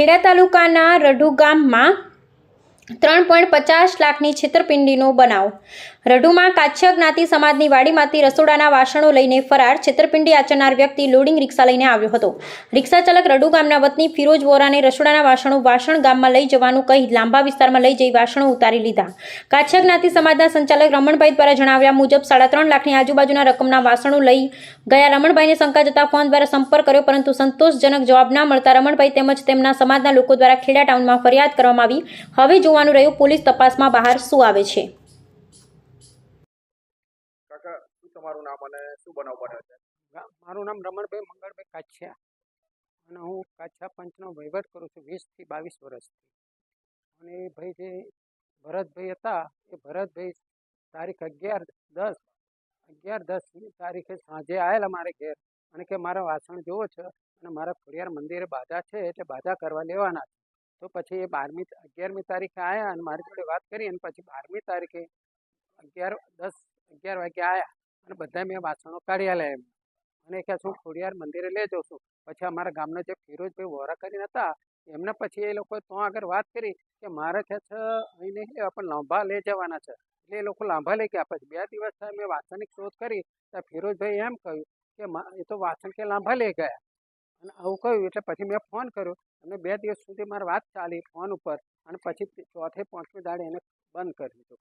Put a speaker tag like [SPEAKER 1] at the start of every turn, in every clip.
[SPEAKER 1] ખેડા તાલુકાના રઢુ ગામમાં ત્રણ પોઈન્ટ પચાસ લાખની છેતરપિંડીનો બનાવ. રઢુમાં કાછ્ય જ્ઞાતિ સમાજની વાડીમાંથી રસોડાના વાસણો લઈને ફરાર છેતરપિંડી આચરનાર વ્યક્તિ લોડિંગ રિક્ષા લઈને આવ્યો હતો. રિક્ષા ચાલક રઢુ ગામના વતની ફિરોજ વોરાને રસોડાના વાસણો વાસણ ગામમાં લઈ જવાનું કહી લાંબા વિસ્તારમાં લઈ જઈ વાસણો ઉતારી લીધા. કાછ્ય જ્ઞાતિ સમાજના સંચાલક રમણભાઈ દ્વારા જણાવ્યા મુજબ સાડા ત્રણ લાખની આજુબાજુના રકમના વાસણો લઈ ગયા. રમણભાઈને શંકા જતા ફોન દ્વારા સંપર્ક કર્યો, પરંતુ સંતોષજનક જવાબ ના મળતા રમણભાઈ તેમજ તેમના સમાજના લોકો દ્વારા ખેડા ટાઉનમાં ફરિયાદ કરવામાં આવી. હવે જોવાનું રહ્યું. પોલીસ તપાસમાં બહાર શું આવે છે?
[SPEAKER 2] કાકા શું તમારું નામ અને શું બનાવ બન્યો છે?
[SPEAKER 3] મારું નામ રમણભાઈ મંગળભાઈ કાછિયા અને હું કાછા પંચનો વહીવટ કરું છું વીસથી બાવીસ વર્ષથી. અને એ ભાઈ જે ભરતભાઈ હતા એ ભરતભાઈ તારીખ અગિયાર દસ અગિયાર દસની તારીખે સાંજે આવેલા મારે ઘેર. અને કે મારા વાસણ જોવો છે અને મારા ખોડિયાર મંદિરે બાધા છે એટલે બાધા કરવા લેવાના છે. તો પછી એ બારમી અગિયારમી તારીખે આવ્યા અને મારી જોડે વાત કરી અને પછી બારમી તારીખે અગિયાર, દસ, અગિયાર વાગે આવ્યા અને બધા મેં વાસણો કાઢ્યા લે એમ. અને કે શું ખોડિયાર મંદિરે લઈ જાઉં છું? પછી અમારા ગામના જે ફિરોજભાઈ વોરા કરીને હતા, એમને પછી એ લોકોએ તો આગળ વાત કરી કે મારે કે છે, અહીં નહીં લેવા, પણ લાંભા લઈ જવાના છે. એટલે એ લોકો લાંભા લઈ ગયા. પછી બે દિવસ મેં વાસણની શોધ કરી, ત્યાં ફિરોજભાઈ એમ કહ્યું કે એ તો વાસણ કે લાંભા લઈ ગયા. અને આવું કહ્યું એટલે પછી મેં ફોન કર્યો અને બે દિવસ સુધી મારી વાત ચાલી ફોન ઉપર અને પછી ચોથે પાંચમી દાડે એને બંધ કરી દીધો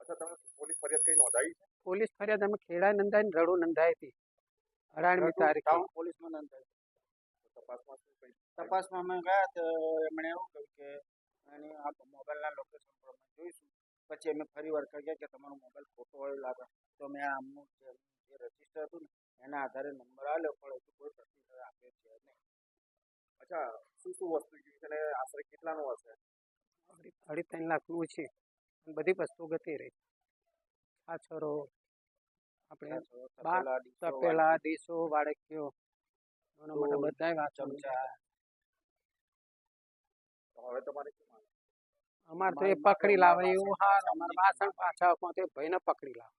[SPEAKER 2] અચ્છા તમે પોલીસ ફરિયાદ નોંધાવી
[SPEAKER 3] પોલીસ ફરિયાદ અમે ખેડા નંદાઈ ને રડુ નંદાઈ હતી. અઢારમી તારીખ.
[SPEAKER 4] પોલીસમાં નોંધાઈ
[SPEAKER 2] તપાસમાં
[SPEAKER 4] અમે ગયા તો એમણે એવું કહ્યું કે મોબાઈલના લોકેશન પર અમે જોઈશું. પછી અમે ફરી વાર કહ્યા કે તમારો મોબાઈલ ખોટો હોય લાગે તો મેં આમનું જે જે રજિસ્ટર હતું ને એના આધારે નંબર આવ્યો પણ હજુ કોઈ પ્રતિસાદ આપ્યો છે નહીં.
[SPEAKER 2] અચ્છા શું શું વસ્તુ જોઈ છે આશરે કેટલાનું હશે?
[SPEAKER 3] અઢી ત્રણ લાખનું છે. બધી વસ્તુ ગતી રહી. છાછરો આપણે
[SPEAKER 4] તપેલા ડીશો,
[SPEAKER 3] વાડકીઓ. વાસણ
[SPEAKER 4] ચમચા.
[SPEAKER 2] હવે તમારે?
[SPEAKER 3] અમારે તો એ પકડી લાવે એવું હાર અમારે વાસણ પાછા તો એ ભાઈને પકડી લાવે.